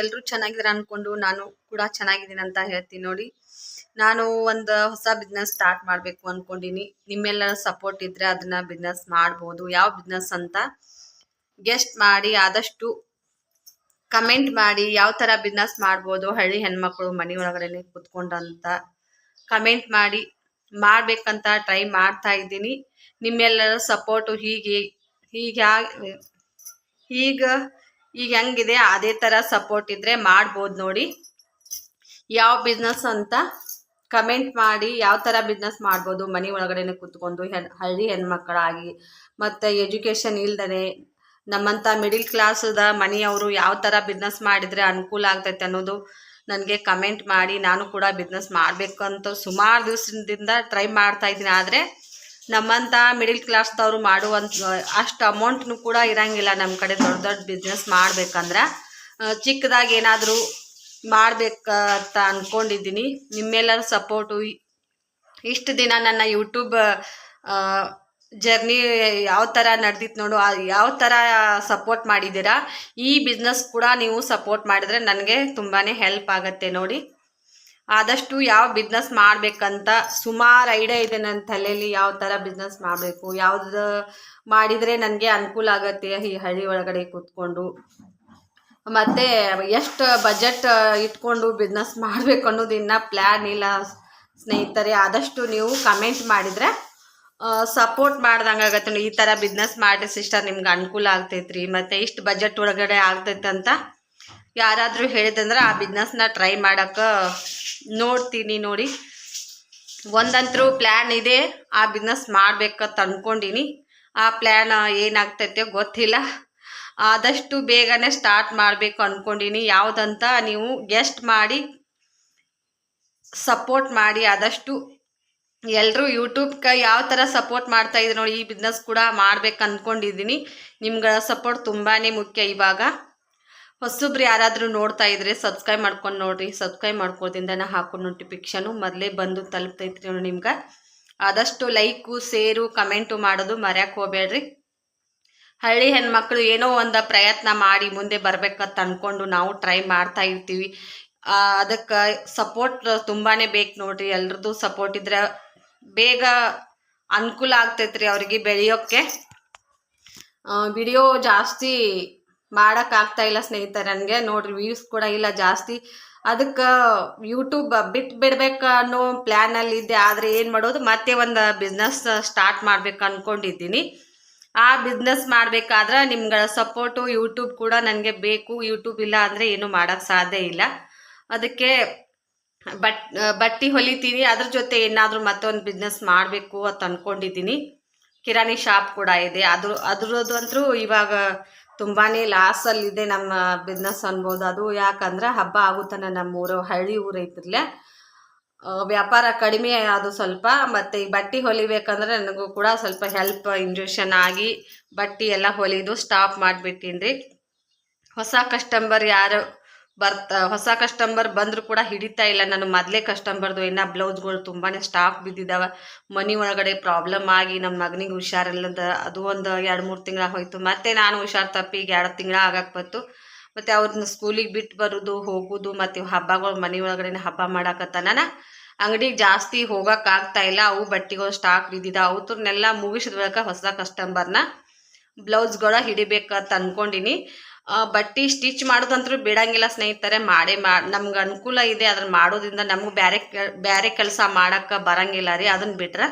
ಎಲ್ಲರೂ ಚೆನ್ನಾಗಿದ್ದಾರೆ ಅನ್ಕೊಂಡು ನಾನು ಕೂಡ ಚೆನ್ನಾಗಿದ್ದೀನಿ ಅಂತ ಹೇಳ್ತೀನಿ ನೋಡಿ. ನಾನು ಒಂದು ಹೊಸ ಬಿಸ್ನೆಸ್ ಸ್ಟಾರ್ಟ್ ಮಾಡಬೇಕು ಅನ್ಕೊಂಡಿನಿ. ನಿಮ್ಮೆಲ್ಲರ ಸಪೋರ್ಟ್ ಇದ್ರೆ ಅದನ್ನ ಬಿಸ್ನೆಸ್ ಮಾಡ್ಬೋದು. ಯಾವ ಬಿಸ್ನೆಸ್ ಅಂತ ಗೆಸ್ಟ್ ಮಾಡಿ ಆದಷ್ಟು ಕಮೆಂಟ್ ಮಾಡಿ ಯಾವ ತರ ಬಿಸ್ನೆಸ್ ಮಾಡ್ಬೋದು ಹಳ್ಳಿ ಹೆಣ್ಮಕ್ಳು ಮನೆ ಒಳಗಡೆ ಕುತ್ಕೊಂಡಂತ ಕಮೆಂಟ್ ಮಾಡಿ ಮಾಡ್ಬೇಕಂತ ಟ್ರೈ ಮಾಡ್ತಾ ಇದ್ದೀನಿ. ನಿಮ್ಮೆಲ್ಲರ ಸಪೋರ್ಟು ಹೀಗೆ ಹೀಗೆ ಈಗ ಈಗ ಹೆಂಗಿದೆ? ಅದೇ ಥರ ಸಪೋರ್ಟ್ ಇದ್ರೆ ಮಾಡ್ಬೋದು ನೋಡಿ. ಯಾವ ಬಿಸ್ನೆಸ್ ಅಂತ ಕಮೆಂಟ್ ಮಾಡಿ ಯಾವ ಥರ ಬಿಸ್ನೆಸ್ ಮಾಡ್ಬೋದು? ಮನೆ ಒಳಗಡೆನೆ ಕುತ್ಕೊಂಡು ಹೆಣ್, ಹಳ್ಳಿ ಹೆಣ್ಮಕ್ಕಳಾಗಿ ಮತ್ತು ಎಜುಕೇಷನ್ ಇಲ್ದೇ ನಮ್ಮಂಥ ಮಿಡಿಲ್ ಕ್ಲಾಸದ ಮನೆಯವರು ಯಾವ ಥರ ಬಿಸ್ನೆಸ್ ಮಾಡಿದರೆ ಅನುಕೂಲ ಆಗ್ತೈತೆ ಅನ್ನೋದು ನನಗೆ ಕಮೆಂಟ್ ಮಾಡಿ. ನಾನು ಕೂಡ ಬಿಸ್ನೆಸ್ ಮಾಡಬೇಕಂತ ಸುಮಾರು ದಿವಸದಿಂದ ಟ್ರೈ ಮಾಡ್ತಾ ಇದ್ದೀನಿ. ಆದರೆ ನಮ್ಮಂಥ ಮಿಡಿಲ್ ಕ್ಲಾಸ್ದವರು ಮಾಡುವಂಥ ಅಷ್ಟು ಅಮೌಂಟ್ನು ಕೂಡ ಇರಂಗಿಲ್ಲ ನಮ್ಮ ಕಡೆ ದೊಡ್ಡ ದೊಡ್ಡ ಬಿಸ್ನೆಸ್ ಮಾಡ್ಬೇಕಂದ್ರೆ. ಚಿಕ್ಕದಾಗಿ ಏನಾದರೂ ಮಾಡಬೇಕಂತ ಅಂದ್ಕೊಂಡಿದ್ದೀನಿ ನಿಮ್ಮೆಲ್ಲರ ಸಪೋರ್ಟು ಇಷ್ಟು ದಿನ ನನ್ನ ಯೂಟ್ಯೂಬ್ ಜರ್ನಿ ಯಾವ ಥರ ನಡೆದಿತ್ತು ನೋಡು ಯಾವ ಥರ ಸಪೋರ್ಟ್ ಮಾಡಿದ್ದೀರಾ? ಈ ಬಿಸ್ನೆಸ್ ಕೂಡ ನೀವು ಸಪೋರ್ಟ್ ಮಾಡಿದರೆ ನನಗೆ ತುಂಬಾ ಹೆಲ್ಪ್ ಆಗುತ್ತೆ ನೋಡಿ. ಆದಷ್ಟು ಯಾವ ಬಿಸ್ನೆಸ್ ಮಾಡಬೇಕಂತ ಸುಮಾರು ಐಡಿಯಾ ಇದೆ ನನ್ನ ತಲೆಯಲ್ಲಿ ಯಾವ ಥರ ಬಿಸ್ನೆಸ್ ಮಾಡಬೇಕು, ಯಾವ್ದು ಮಾಡಿದರೆ ನನಗೆ ಅನುಕೂಲ ಆಗುತ್ತೆ ಈ ಹಳ್ಳಿ ಒಳಗಡೆ ಕೂತ್ಕೊಂಡು. ಮತ್ತು ಎಷ್ಟು ಬಜೆಟ್ ಇಟ್ಕೊಂಡು ಬಿಸ್ನೆಸ್ ಮಾಡಬೇಕು ಅನ್ನೋದು ಇನ್ನೂ ಪ್ಲ್ಯಾನ್ ಇಲ್ಲ ಸ್ನೇಹಿತರೆ, ಆದಷ್ಟು ನೀವು ಕಮೆಂಟ್ ಮಾಡಿದರೆ ಸಪೋರ್ಟ್ ಮಾಡ್ದಂಗೆ ಆಗತ್ತೆ. ಈ ಥರ ಬಿಸ್ನೆಸ್ ಮಾಡಿ ಸಿಸ್ಟರ್ ನಿಮ್ಗೆ ಅನುಕೂಲ ಆಗ್ತೈತ್ರಿ. ಮತ್ತು ಇಷ್ಟು ಬಜೆಟ್ ಒಳಗಡೆ ಆಗ್ತೈತೆ ಅಂತ ಯಾರಾದರೂ ಹೇಳಿದಂದ್ರೆ ಆ ಬಿಸ್ನೆಸ್ನ ಟ್ರೈ ಮಾಡೋಕೆ ನೋಡ್ತೀನಿ ನೋಡಿ. ಒಂದಂತರೂ ಪ್ಲ್ಯಾನ್ ಇದೆ, ಆ ಬಿಸ್ನೆಸ್ ಮಾಡ್ಬೇಕಂತ ಅಂದ್ಕೊಂಡಿನಿ ಆ ಪ್ಲ್ಯಾನ್ ಏನಾಗ್ತೈತೆ ಗೊತ್ತಿಲ್ಲ. ಆದಷ್ಟು ಬೇಗನೆ ಸ್ಟಾರ್ಟ್ ಮಾಡಬೇಕು ಅಂದ್ಕೊಂಡಿನಿ ಯಾವುದಂತ ನೀವು ಗೆಸ್ಟ್ ಮಾಡಿ ಸಪೋರ್ಟ್ ಮಾಡಿ ಆದಷ್ಟು. ಎಲ್ಲರೂ ಯೂಟ್ಯೂಬ್ಗೆ ಯಾವ ಥರ ಸಪೋರ್ಟ್ ಮಾಡ್ತಾ ಇದ್ರು ನೋಡಿ, ಈ ಬಿಸ್ನೆಸ್ ಕೂಡ ಮಾಡ್ಬೇಕು ಅಂದ್ಕೊಂಡಿದ್ದೀನಿ ನಿಮ್ಗಳ ಸಪೋರ್ಟ್ ತುಂಬಾ ಮುಖ್ಯ ಇವಾಗ. ಹೊಸಬ್ರು ಯಾರಾದರೂ ನೋಡ್ತಾ ಇದ್ರೆ ಸಬ್ಸ್ಕ್ರೈಬ್ ಮಾಡ್ಕೊಂಡು ನೋಡ್ರಿ ಸಬ್ಸ್ಕ್ರೈಬ್ ಮಾಡ್ಕೋದ್ರಿಂದ ನಾ ಹಾಕೋ ನೋಟಿಫಿಕೇಶನು ಮೊದಲೇ ಬಂದು ತಲುಪ್ತೈತ್ರಿ ನಿಮ್ಗೆ. ಆದಷ್ಟು ಲೈಕು ಸೇರು ಕಮೆಂಟು ಮಾಡೋದು ಮರ್ಯಾಕೆ ಹೋಗ್ಬೇಡ್ರಿ. ಹಳ್ಳಿ ಹೆಣ್ಮಕ್ಳು ಏನೋ ಒಂದು ಪ್ರಯತ್ನ ಮಾಡಿ ಮುಂದೆ ಬರ್ಬೇಕಂತ ಅಂದ್ಕೊಂಡು ನಾವು ಟ್ರೈ ಮಾಡ್ತಾ ಇರ್ತೀವಿ. ಅದಕ್ಕೆ ಸಪೋರ್ಟ್ ತುಂಬಾ ಬೇಕು ನೋಡ್ರಿ. ಎಲ್ರದ್ದು ಸಪೋರ್ಟ್ ಇದ್ರೆ ಬೇಗ ಅನುಕೂಲ ಆಗ್ತೈತ್ರಿ ಅವ್ರಿಗೆ ಬೆಳೆಯೋಕ್ಕೆ. ವಿಡಿಯೋ ಜಾಸ್ತಿ ಮಾಡೋಕ್ಕಾಗ್ತಾ ಇಲ್ಲ ಸ್ನೇಹಿತರೆ, ನನಗೆ ನೋಡ್ರಿ ವ್ಯೂಸ್ ಕೂಡ ಇಲ್ಲ ಜಾಸ್ತಿ. ಅದಕ್ಕೆ ಯೂಟ್ಯೂಬ್ ಬಿಟ್ಟು ಬಿಡ್ಬೇಕು ಅನ್ನೋ ಪ್ಲ್ಯಾನಲ್ಲಿ ಇದ್ದೆ, ಆದರೆ ಏನು ಮಾಡೋದು, ಮತ್ತೆ ಒಂದು ಬಿಸ್ನೆಸ್ ಸ್ಟಾರ್ಟ್ ಮಾಡ್ಬೇಕು ಅಂದ್ಕೊಂಡಿದ್ದೀನಿ ಆ ಬಿಸ್ನೆಸ್ ಮಾಡಬೇಕಾದ್ರೆ ನಿಮ್ಗಳ ಸಪೋರ್ಟು ಯೂಟ್ಯೂಬ್ ಕೂಡ ನನಗೆ ಬೇಕು. ಯೂಟ್ಯೂಬ್ ಇಲ್ಲ ಅಂದರೆ ಏನು ಮಾಡೋಕ್ಕೆ ಸಾಧ್ಯ ಇಲ್ಲ. ಅದಕ್ಕೆ ಬಟ್, ಬಟ್ಟಿ ಹೊಲಿತೀನಿ. ಅದ್ರ ಜೊತೆ ಏನಾದರೂ ಮತ್ತೊಂದು ಬಿಸ್ನೆಸ್ ಮಾಡಬೇಕು ಅಂತ ಅಂದ್ಕೊಂಡಿದ್ದೀನಿ ಕಿರಾಣಿ ಶಾಪ್ ಕೂಡ ಇದೆ. ಅದ್ರ ಅದ್ರದ್ದು ಇವಾಗ ತುಂಬಾ ಲಾಸಲ್ಲಿದೆ ನಮ್ಮ ಬಿಸ್ನೆಸ್ ಅನ್ಬೋದು. ಅದು ಯಾಕಂದ್ರೆ ಹಬ್ಬ ಆಗುತ್ತಾನೆ ನಮ್ಮ ಊರು ಹಳ್ಳಿ ಊರು ಐತಿರ್ಲೆ ವ್ಯಾಪಾರ ಕಡಿಮೆ ಅದು ಸ್ವಲ್ಪ, ಮತ್ತು ಈ ಬಟ್ಟೆ ಹೊಲಿಬೇಕಂದ್ರೆ ನನಗೂ ಕೂಡ ಸ್ವಲ್ಪ ಹೆಲ್ಪ್ ಇಂಜೆಕ್ಷನ್ ಆಗಿ ಬಟ್ಟೆ ಎಲ್ಲ ಹೊಲಿದು ಸ್ಟಾಪ್ ಮಾಡಿಬಿಟ್ಟಿನಿ ರೀ ಹೊಸ ಕಸ್ಟಮರ್ ಯಾರು ಬರ್ತ, ಹೊಸ ಕಸ್ಟಮರ್ ಬಂದರೂ ಕೂಡ ಹಿಡಿತಾ ಇಲ್ಲ. ನಾನು ಮೊದಲೇ ಕಸ್ಟಮರ್ದು ಇನ್ನು ಬ್ಲೌಸ್ಗಳು ತುಂಬಾ ಸ್ಟಾಕ್ ಬಿದ್ದಿದ್ದಾವೆ ಮನೆ ಒಳಗಡೆ ಪ್ರಾಬ್ಲಮ್ ಆಗಿ ನಮ್ಮ ಮಗನಿಗೆ ಹುಷಾರಿಲ್ಲದ ಅದು ಒಂದು ಎರಡು ಮೂರು ತಿಂಗಳ ಹೋಯಿತು ಮತ್ತೆ ನಾನು ಹುಷಾರು ತಪ್ಪಿ ಈಗ ಎರಡು ತಿಂಗಳ ಆಗಕ್ಕೆ ಬಂತು. ಮತ್ತು ಅವ್ರನ್ನ ಸ್ಕೂಲಿಗೆ ಬಿಟ್ಟು ಬರೋದು, ಹೋಗೋದು, ಮತ್ತು ಹಬ್ಬಗಳು ಮನೆ ಒಳಗಡೆ ಹಬ್ಬ ಮಾಡಾಕತ್ತ ನಾನು ಅಂಗಡಿಗೆ ಜಾಸ್ತಿ ಹೋಗೋಕ್ಕಾಗ್ತಾ ಇಲ್ಲ. ಅವು ಬಟ್ಟೆಗಳು ಸ್ಟಾಕ್ ಬಿದ್ದಿದ್ದ ಅವ್ರನ್ನೆಲ್ಲ ಮುಗಿಸಿದ ಬಳಿಕ ಹೊಸ ಕಸ್ಟಮರ್ನ ಬ್ಲೌಸ್ಗಳ ಹಿಡಿಬೇಕಂತ ಅಂದ್ಕೊಂಡಿನಿ ಬಟ್ಟೆ ಸ್ಟಿಚ್ ಮಾಡೋದಂತೂ ಬಿಡಂಗಿಲ್ಲ ಸ್ನೇಹಿತರೆ. ಮಾಡೇ ಮಾಡಿ ನಮ್ಗೆ ಅನುಕೂಲ ಇದೆ ಅದನ್ನ ಮಾಡೋದ್ರಿಂದ ನಮ್ಗೆ ಬೇರೆ ಬೇರೆ ಕೆಲಸ ಮಾಡೋಕ್ಕೆ ಬರಂಗಿಲ್ಲ ರೀ ಅದನ್ನು ಬಿಟ್ರೆ.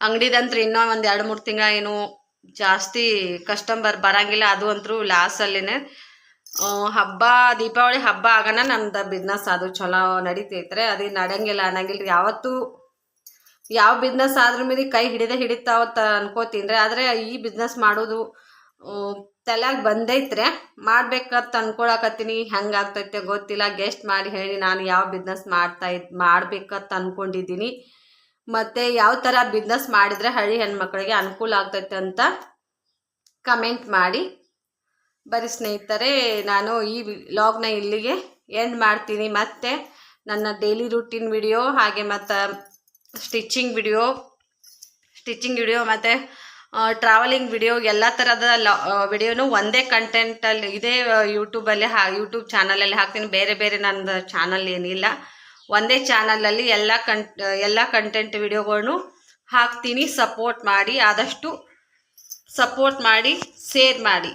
ಅಂಗಡಿದಂತ್ರ ಇನ್ನೂ ಒಂದು ಎರಡು ಮೂರು ತಿಂಗಳ ಏನು ಜಾಸ್ತಿ ಕಸ್ಟಮರ್ ಬರಂಗಿಲ್ಲ, ಅದು ಅಂತೂ ಲಾಸಲ್ಲಿನೇ ಹಬ್ಬ, ದೀಪಾವಳಿ ಹಬ್ಬ ಆಗೋಣ ನಮ್ದು ಬಿಸ್ನೆಸ್ ಅದು ಚಲೋ ನಡೀತೈತ್ರೆ ಅದು ನಡಂಗಿಲ್ಲ ಅನ್ನಂಗಿಲ್ಲ ಯಾವತ್ತೂ ಯಾವ ಬಿಸ್ನೆಸ್ ಆದ್ರ ಮೇಲೆ ಕೈ ಹಿಡಿದೇ ಹಿಡಿತಾವತ್ತ ಅನ್ಕೋತೀನಿ ರೀ ಆದರೆ ಈ ಬಿಸ್ನೆಸ್ ಮಾಡೋದು ತಲೆಯಾಗ ಬಂದೈತ್ರೆ ಮಾಡ್ಬೇಕಂತ ಅನ್ಕೊಳಕತ್ತೀನಿ. ಹೆಂಗೆ ಆಗ್ತೈತೆ ಗೊತ್ತಿಲ್ಲ. ಗೆಸ್ಟ್ ಮಾಡಿ ಹೇಳಿ ನಾನು ಯಾವ ಬಿಸ್ನೆಸ್ ಮಾಡ್ತಾ ಇದ್, ಮಾಡ್ಬೇಕಂತ ಅಂದ್ಕೊಂಡಿದ್ದೀನಿ ಮತ್ತು ಯಾವ ಥರ ಬಿಸ್ನೆಸ್ ಮಾಡಿದರೆ ಹಳ್ಳಿ ಹೆಣ್ಮಕ್ಳಿಗೆ ಅನುಕೂಲ ಆಗ್ತೈತೆ ಅಂತ ಕಮೆಂಟ್ ಮಾಡಿ. ಬರೀ ಸ್ನೇಹಿತರೆ, ನಾನು ಈ ಲಾಗ್ನ ಇಲ್ಲಿಗೆ ಎಂಡ್ ಮಾಡ್ತೀನಿ. ಮತ್ತು ನನ್ನ ಡೈಲಿ ರೂಟೀನ್ ವಿಡಿಯೋ ಹಾಗೆ ಮತ್ತು ಸ್ಟಿಚಿಂಗ್ ವಿಡಿಯೋ ಸ್ಟಿಚಿಂಗ್ ವಿಡಿಯೋ ಮತ್ತು ಟ್ರಾವೆಲಿಂಗ್ ವಿಡಿಯೋ ಎಲ್ಲ ಥರದ ವಿಡಿಯೋನು ಒಂದೇ ಕಂಟೆಂಟಲ್ಲಿ ಇದೇ ಯೂಟ್ಯೂಬಲ್ಲಿ ಹಾ ಯೂಟ್ಯೂಬ್ ಚಾನಲಲ್ಲಿ ಹಾಕ್ತೀನಿ. ಬೇರೆ ಬೇರೆ ನಂದು ಚಾನಲ್ ಏನಿಲ್ಲ. ಒಂದೇ ಚಾನಲಲ್ಲಿ ಎಲ್ಲ ಕಂಟ್ ಎಲ್ಲ ಕಂಟೆಂಟ್ ವಿಡಿಯೋಗಳನ್ನು ಹಾಕ್ತೀನಿ ಸಪೋರ್ಟ್ ಮಾಡಿ, ಆದಷ್ಟು ಸಪೋರ್ಟ್ ಮಾಡಿ ಶೇರ್ ಮಾಡಿ.